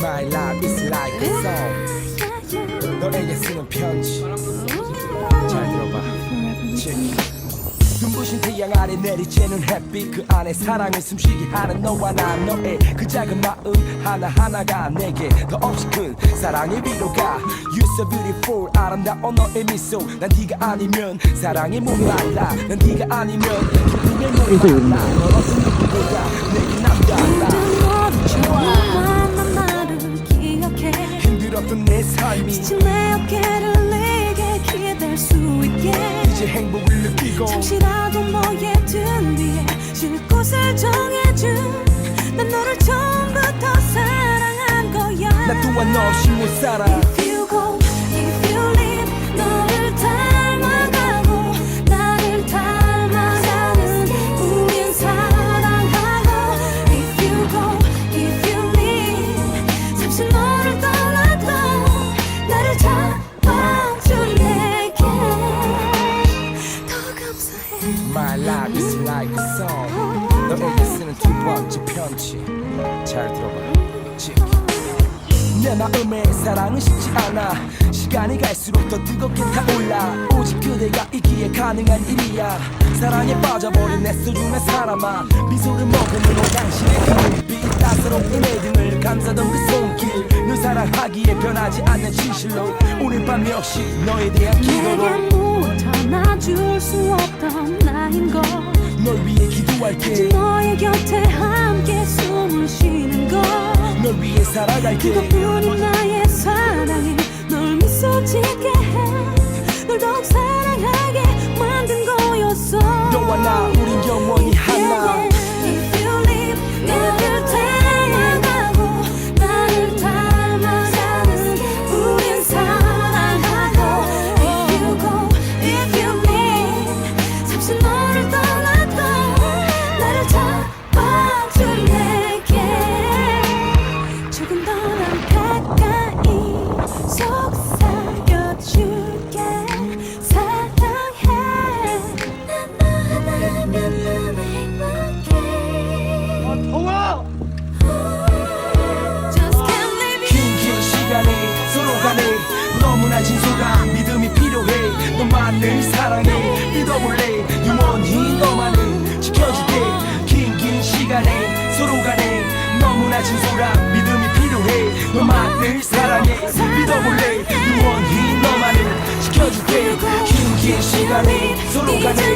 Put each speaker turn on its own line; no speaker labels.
My life is like a song. 너에게 쓰는 편지. 잘 들어봐. 눈부신 태양 아래 내리쬐는 햇빛 그 안에 사랑을 숨쉬게 하는 너와 나 너의 그 작은 마음 하나하나가 내게 더 없이 큰 사랑의 위로가 You so beautiful 아름다운 너의 미소. 난 네가 아니면 몸이 알라 난 네가 아니면 기쁨의 알라 넌 어떤 누구보다 내게 남달라 삶이
지친 내 어깨를 내게 기댈 수 있게.
이제 행복을 느끼고
잠시라도 너의 등 뒤에 쉴 곳을 정해준 난 너를 처음부터 사랑한 거야.
나 또한 너 없이 못 살아 Is like a song. 너에게 쓰는 두 번째 편지? 잘 들어봐. check. 내 마음에 사랑은 식지 않아. 시간이 갈수록 더 뜨겁게 타올라. 오직 그대가 있기에 가능한 일이야. 사랑에 빠져버린 내 소중한 사람아. 미소를 머금으로 당신의 그 눈빛. 따스럽게 내 등을 감싸던 그 손길. 늘 사랑하기에 변하지 않는 진실로. 오늘 밤 역시 너에 대한 기도로.
무엇 하나 줄 수 없던 나인
걸널 위해 기도할게.
너의 곁에 함께 숨을 쉬는 것.
널 위해 살아갈게.
그것뿐인 나
늘 사랑해 믿어볼래? 영원히 너만을 지켜줄게. 긴 긴 시간에 서로 간에 너무나 진솔한 믿음이 필요해. 너만 늘 사랑해 믿어볼래? 영원히 너만을 지켜줄게. 긴 긴 시간에 서로 간에